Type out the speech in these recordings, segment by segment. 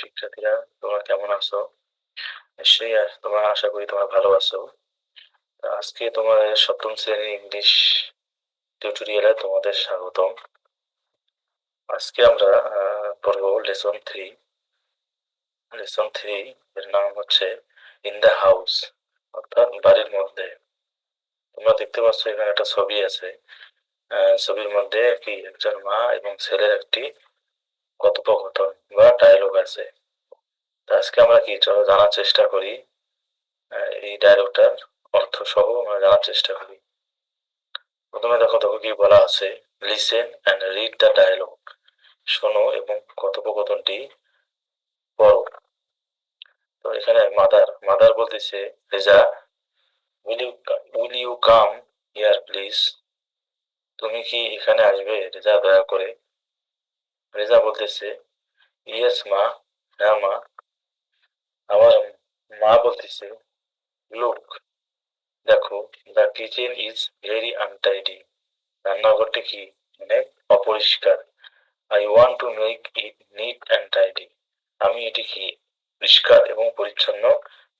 শিক্ষার্থীরা, তোমরা কেমন আছো? নিশ্চয়ই তোমরা আশা করি তোমরা ভালো আছো। আজকে তোমাদের সপ্তম শ্রেণির ইংলিশ টিউটোরিয়ালে তোমাদের স্বাগতম। আজকে আমরা পড়ব লেসন থ্রি। লেসন থ্রি এর নাম হচ্ছে ইন দ্য হাউস, অর্থাৎ বাড়ির মধ্যে। তোমরা দেখতে পাচ্ছ এখানে একটা ছবি আছে। ছবির মধ্যে কি একজন মা এবং ছেলের একটি কথোপকথন বা ডায়লগ আছে। আজকে আমরা কি চলো জানার চেষ্টা করি? এই ডায়লগটার অর্থ সহ আমরা জানার চেষ্টা করি। প্রথমে দেখো দেখো কি বলা আছে। Listen and read the dialogue শোনো এবং কথোপকথনটি পড়ো। তো এখানে মাদার মাদার বলতেছে Reza will you will you come here please তুমি কি এখানে আসবে? রেজা দয়া করে রেজা বলতেছে ইয়েস মা হ্যাঁ মা আমার মা বলতেছে, লুক, দেখো, the kitchen is very untidy. রান্নাঘরটি কি অনেক অপরিষ্কার। I want to make it neat and tidy. আমি এটি কি পরিষ্কার এবং পরিচ্ছন্ন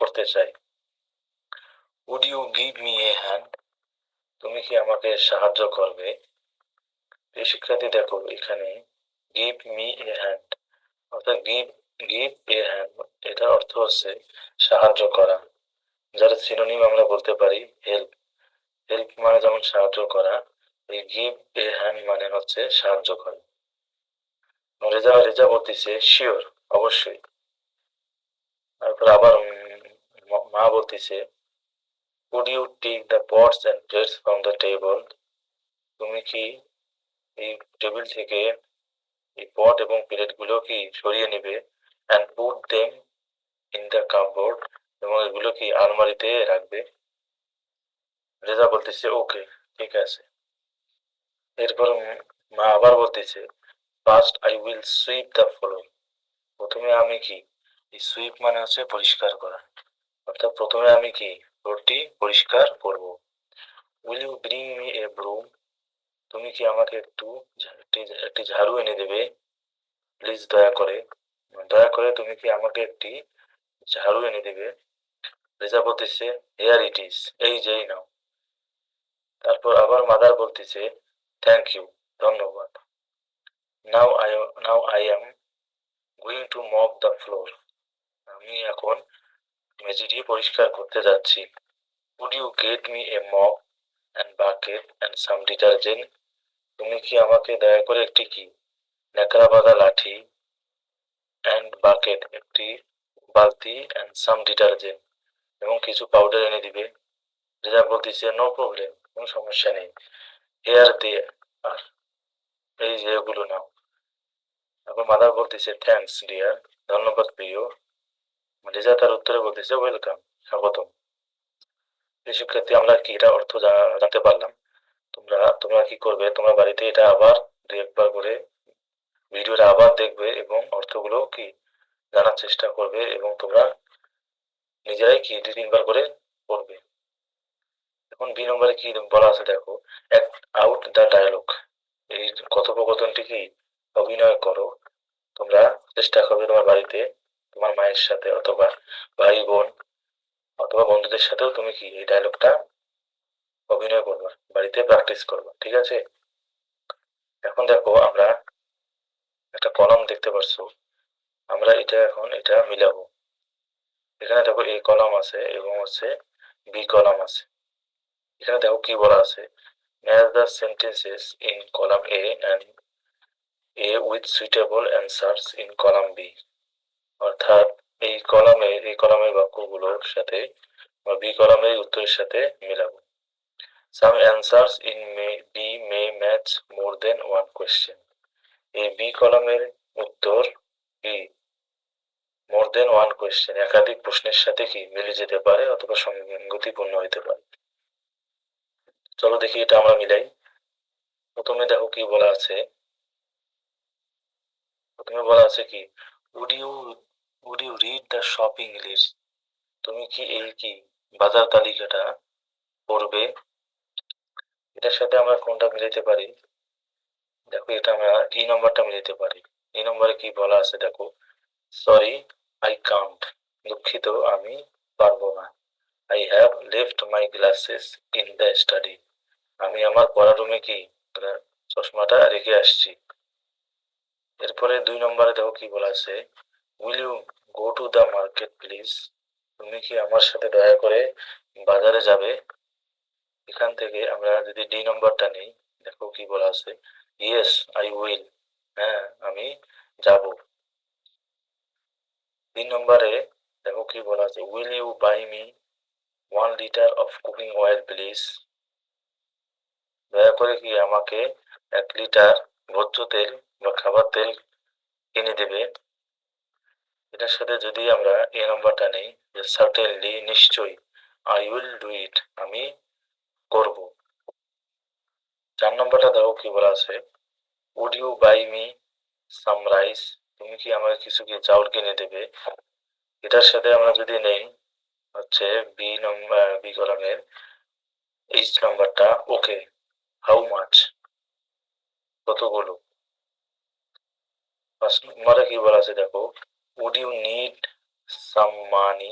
করতে চাই। Would you give me a hand? তুমি কি আমাকে সাহায্য করবে? এই শিক্ষার্থী, দেখো, এখানে গিভ মি এ হ্যান্ড অর্থাৎ গিভ গিভ এ হ্যান্ড এটা অর্থ হচ্ছে সাহায্য করা। যার সিনোনিম আমরা বলতে পারি হেল্প হেল্প মানে যেমন সাহায্য করা, এই গিভ এ হ্যান্ড মানে হচ্ছে সাহায্য করা। রেজা রেজা বলতেছে শিওর অবশ্যই। তারপর আবার ম- বলতেছে, would you take the pots and plates from the table? তুমি কি এই টেবিল থেকে এই পট এবং প্লেটগুলো কি সরিয়ে নেবে and put them in the cupboard এবং এগুলো কি আলমারিতে রাখবে। রেজা বলতেছে, ওকে, ঠিক আছে। এরপর মা আবার বলতেছে first I will sweep the floor প্রথমে আমি কি? এই সুইপ মানে হচ্ছে পরিষ্কার করা। অর্থাৎ প্রথমে আমি কি? ফ্লোরটি পরিষ্কার করব। Will you bring me a broom তুমি কি আমাকে একটু একটি ঝাড়ু এনে দেবে? প্লিজ দয়া করে দয়া করে তুমি কি আমাকে একটি ঝাড়ু এনে দেবে? রেজা বলতেছে হেয়ার ইট ইজ এই যেই নাও। তারপর আবার মাদার বলতেছে থ্যাংক ইউ ধন্যবাদ। Now I now I am going to mop the floor আমি এখন মেঝেটি পরিষ্কার করতে যাচ্ছি। Would you get me a mop and bucket and some detergent তুমি কি আমাকে দয়া করে একটি কি? ন্যাকড়া বাঁধা লাঠি অ্যান্ড বাকেট একটি বালতি অ্যান্ড সাম ডিটারজেন্ট এবং কিছু পাউডার এনে দিবে। যেটা বলতেছে নো প্রবলেম কোনো সমস্যা নেই। হেয়ার দিয়ে আর এই যে এগুলো নাও। তারপর মাদার বলতেছে থ্যাঙ্কস ডিয়ার ধন্যবাদ, প্রিয়। রেজা তার উত্তরে বলতেছে ওয়েলকাম স্বাগতম। এই শিক্ষার্থী, আমরা কি, এটা অর্থ জানতে পারলাম। তোমরা তোমরা কি করবে? তোমরা বাড়িতে এটা আবার দু একবার করে ভিডিওটা আবার দেখবে এবং অর্থগুলো কি জানার চেষ্টা করবে এবং তোমরা নিজেরাই কি দুই তিনবার করে পড়বে এখন বি নম্বরে কি বলা আছে দেখো অ্যাক্ট আউট দ্য ডায়ালগ এই কথোপকথনটি কি? অভিনয় করো। তোমরা চেষ্টা করবে তোমার বাড়িতে, তোমার মায়ের সাথে অথবা ভাই বোন অথবা বন্ধুদের সাথেও তুমি কি এই ডায়লগটা অভিনয় করবা, বাড়িতে প্র্যাকটিস করবা, ঠিক আছে? এখন দেখো আমরা একটা কলম দেখতে পারছ। আমরা এটা এখন এটা মিলাবো। এখানে দেখো এ কলাম আছে এবং হচ্ছে বি কলাম আছে। এখানে দেখো কি বলা আছে? Match the sentences in column A and A with suitable answers in column B অর্থাৎ এই কলামে, এই কলামের বাক্যগুলোর সাথে বা বি কলামের উত্তরের সাথে মেলাবো। Some answers in maybe may match more than one question এই বি কলামের উত্তর কি মোর দেন ওয়ান কোয়েশ্চেন একাধিক প্রশ্নের সাথে কি মিলে যেতে পারে অথবা সঙ্গতিপূর্ণ হতে পারে? চলো দেখি এটা আমরা মিলাই। প্রথমে দেখো কি বলা আছে। প্রথমে বলা আছে কি would you would you read the shopping list তুমি কি এই কি বাজার তালিকাটা পড়বে? এটার সাথে আমরা কোনটা মিলাইতে পারি? দেখো, এটা আমরা ই নম্বরটা মিলাইতে পারি। এই নম্বরে কি বলা আছে দেখো? সরি আই কান্ট দুঃখিত, আমি পারব না। I have left my glasses in the study আমি আমার পড়ার রুমে কি? চশমাটা রেখে আসছি। এরপরে দুই নম্বরে দেখো কি বলা আছে? Will you go to the market please তুমি কি আমার সাথে দয়া করে বাজারে যাবে? এখান থেকে আমরা যদি ডি নম্বরটা নেই, দেখো কি বলা আছে ইয়েস আই উইল হ্যাঁ আমি যাব। তিন নম্বরে দেখো কি বলা আছে will you buy me one litre of cooking oil please দয়া করে কি আমাকে এক লিটার ভোজ্য তেল বা খাবার তেল কিনে দেবে? এটার সাথে যদি আমরা এ নম্বরটা নেই, যে সার্টেনলি নিশ্চয়ই আই উইল ডু ইট আমি করব। চার নম্বরটা দেখো কি বলা আছে would you buy me some rice তুমি কি আমাকে কিছু কি চাউল কিনে দেবে? এটার সাথে আমরা যদি নেই, হচ্ছে বি নম্বর বি কলামের এইচ নাম্বারটা ওকে হাউ মাচ কতগুলো ফার্স্ট নম্বরে কি বলা আছে দেখো would you need some money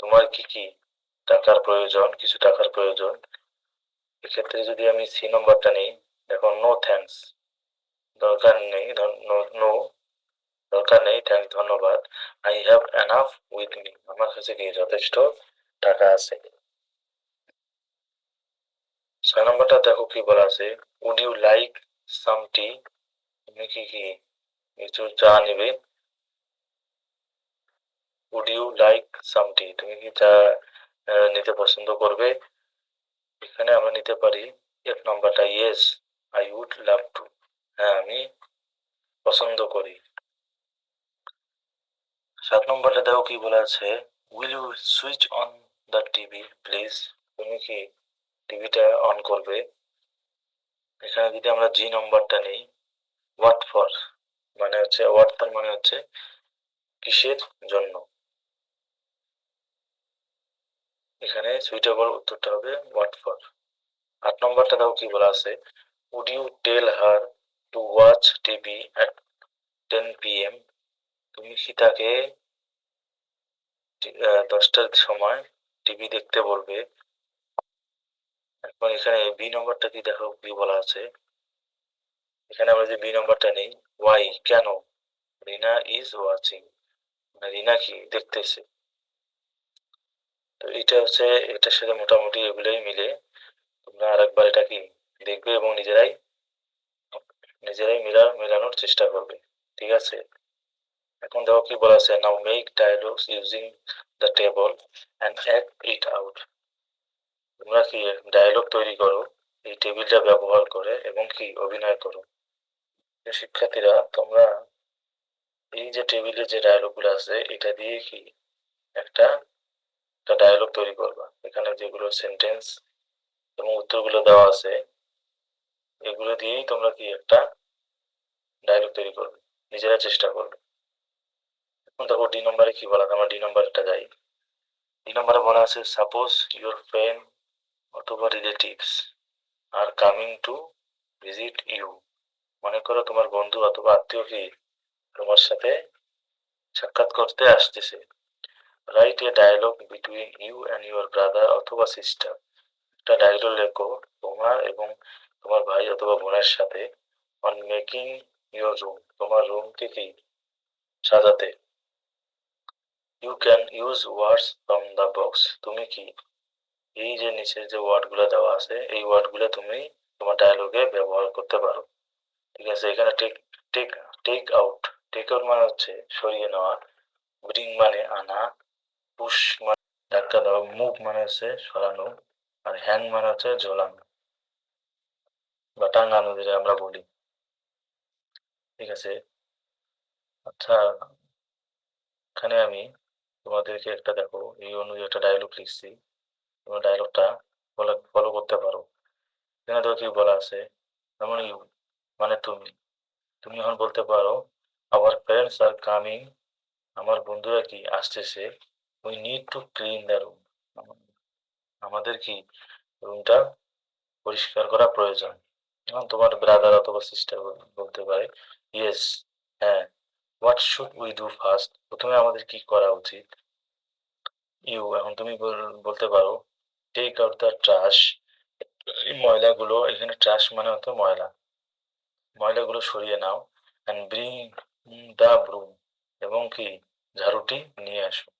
তোমার কি কি টাকার প্রয়োজন, কিছু টাকার প্রয়োজন? এক্ষেত্রে যদি আমি সি নম্বরটা নিই, দেখো নো থ্যাঙ্কস দরকার নেই নো দরকার নেই থ্যাঙ্কস ধন্যবাদ I have enough with me আমার কাছে কি যথেষ্ট টাকা আছে? ছয় নম্বরটা দেখো কি বলা আছে would you like some tea তুমি কি কি কিছু চা নেবে? Would you like some tea তুমি কি চা নিতে পছন্দ করবে? এখানে আমরা নিতে পারি এক নম্বরটা yes I would love to হ্যাঁ আমি পছন্দ করি। সাত নম্বরটা দেখো কি বলা আছে will you switch on the TV please তুমি কি টিভিটা অন করবে? এখানে যদি আমরা জি নম্বরটা নেই হোয়াট ফর মানে হচ্ছে হোয়াট ফর মানে হচ্ছে কিসের জন্য? এখানে সুইটেবল উত্তরটা হবে হোয়াট ফর আট নম্বরটা দেখো কি বলা আছে? Would you tell her to watch TV at ten PM তুমি কি তাকে দশটার সময় টিভি দেখতে বলবে? এখন এখানে বি নম্বরটা কি দেখো, কি বলা আছে? এখানে আমরা যে বি নম্বরটা নেই ওয়াই কেন? রিনা ইজ ওয়াচিং রিনা কি দেখতেছে? এটা হচ্ছে, এটার সাথে মোটামুটি এগুলোই মিলে। তোমরা আরেকবার এটা কি দেখবে এবং নিজেরাই নিজেরাই মিলা, মেলানোর চেষ্টা করবে, ঠিক আছে? এখন দেখো কি বলা আছে now make dialogues using the table and act it out তোমরা কি ডায়লগ তৈরি করো, এই টেবিলটা ব্যবহার করে এবং কি অভিনয় করো? তো শিক্ষার্থীরা, তোমরা এই যে টেবিলে যে ডায়লগগুলো আছে, এটা দিয়ে কি একটা একটা ডায়লগ তৈরি করবা। এখানে যেগুলো সেন্টেন্স এবং উত্তরগুলো দেওয়া আছে, এগুলো দিয়েই তোমরা কি একটা ডায়লগ তৈরি করবে। নিজেরা চেষ্টা করবে। এখন দেখো ডি নম্বরে কি বলা? আমরা ডি নম্বরটা যাই। ডি নম্বরে বলা আছে সাপোজ ইউর ফ্রেন্ড অথবা relatives are coming to visit you মনে করো তোমার বন্ধু অথবা আত্মীয় কি তোমার সাথে সাক্ষাৎ করতে আসতেছে। Write a dialogue between you and your brother অথবা সিস্টার একটা ডায়লগ লেখো, তোমার এবং তোমার ভাই অথবা বোনের সাথে অন মেকিং ইউর রুম তোমার রুমকে কি? সাজাতে। You can use words from the box তুমি কি? এই যে নিচের যে ওয়ার্ডগুলো দেওয়া আছে, এই ওয়ার্ডগুলো তুমি তোমার ডায়লগে ব্যবহার করতে পারো। ঠিক আছে, এখানে take take take out take out মানে হচ্ছে সরিয়ে নেওয়া। ব্রিং মানে আনা। পুশ মানে ধাক্কা দেওয়া মুভ মানে হচ্ছে সরানো, আর হ্যাং মানে হচ্ছে ঝোলানো, বা টাঙ্গানো যেটা আমরা বলি। ঠিক আছে? আচ্ছা এখানে আমি তোমাদেরকে একটা দেখো, এই অনুযায়ী একটা ডায়লগ লিখছি। তোমরা ডায়লগটা ফলো করতে পারো। এখানে তো কি বলা আছে যেমন মানে তুমি তুমি এখন বলতে পারো আওয়ার ফ্রেন্ডস আর কামিং আমার বন্ধুরা কি আসতেছে we need to clean the room আমাদের কি রুমটা পরিষ্কার করা প্রয়োজন? এখন তোমার ব্রাদার অথবা সিস্টার বলতে পারে ইয়েস হ্যাঁ what should we do first প্রথমে আমাদের কি করা উচিত? ইউ এখন তুমি বল- বলতে পারো টেক আউট দ্য ট্রাশ এই ময়লাগুলো, এখানে ট্রাশ মানে হতো ময়লা। ময়লাগুলো সরিয়ে নাও অ্যান্ড ব্রিং দ্য ব্রুম এবং কি, ঝাড়ুটি নিয়ে আসো।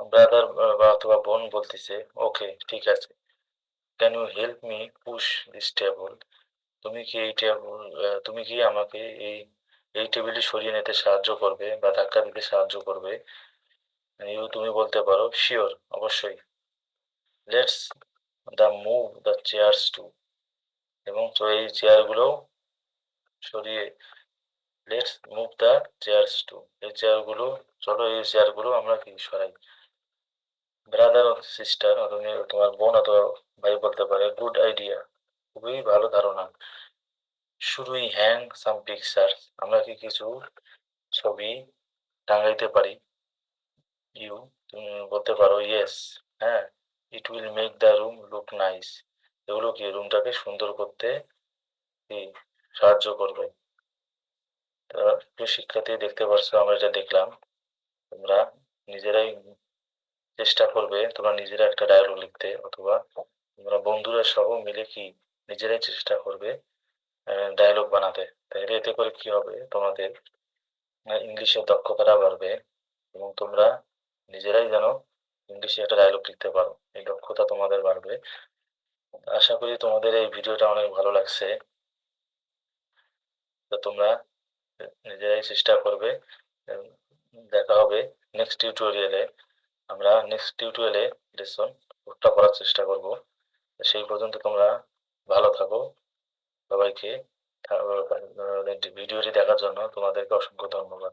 ব্রাদার বা অথবা বোন বলতেছে ওকে ঠিক আছে। Can you help me push this table তুমি কি এই টেবল তুমি কি আমাকে এই এই টেবিলটি সরিয়ে নিতে সাহায্য করবে বা ধাক্কা দিতে সাহায্য করবে? ইউ তুমি বলতে পারো শিওর অবশ্যই। Let's the move the chairs to এবং তো এই চেয়ারগুলো সরিয়ে let's move the chairs to এই চেয়ারগুলো চলো এই চেয়ারগুলো আমরা কি সরাই? ব্রাদার সিস্টার তুমি তোমার বোন অথবা ভাই বলতে পারে গুড আইডিয়া খুবই ভালো ধারণা। Should we hang some picture আমরা কি কিছু ছবি টাঙাইতে পারি? ইউ তুমি বলতে পারো ইয়েস হ্যাঁ it will make the room look nice এগুলো কি রুমটাকে সুন্দর করতে সাহায্য করবে? শিক্ষার্থী দেখতে পারছ, আমরা এটা দেখলাম। তোমরা নিজেরাই চেষ্টা করবে তোমরা নিজেরা একটা ডায়লগ লিখতে অথবা তোমরা বন্ধুরা সহ মিলে কি নিজেরাই চেষ্টা করবে ডায়লগ বানাতে। তাহলে এতে করে কি হবে? তোমাদের ইংলিশের দক্ষতাটা বাড়বে এবং তোমরা নিজেরাই যেন ইংলিশে একটা ডায়লগ লিখতে পারো। এই দক্ষতা তোমাদের বাড়বে। আশা করি তোমাদের এই ভিডিওটা অনেক ভালো লাগছে। তো তোমরা নিজেরাই চেষ্টা করবে দেখা হবে নেক্সট টিউটোরিয়ালে আমরা নেক্সট টিউটোরিয়ালে লেসন ফোরটা করার চেষ্টা করব। সেই পর্যন্ত তোমরা ভালো থাকো। সবাইকে ভিডিওটি দেখার জন্য তোমাদেরকে অসংখ্য ধন্যবাদ।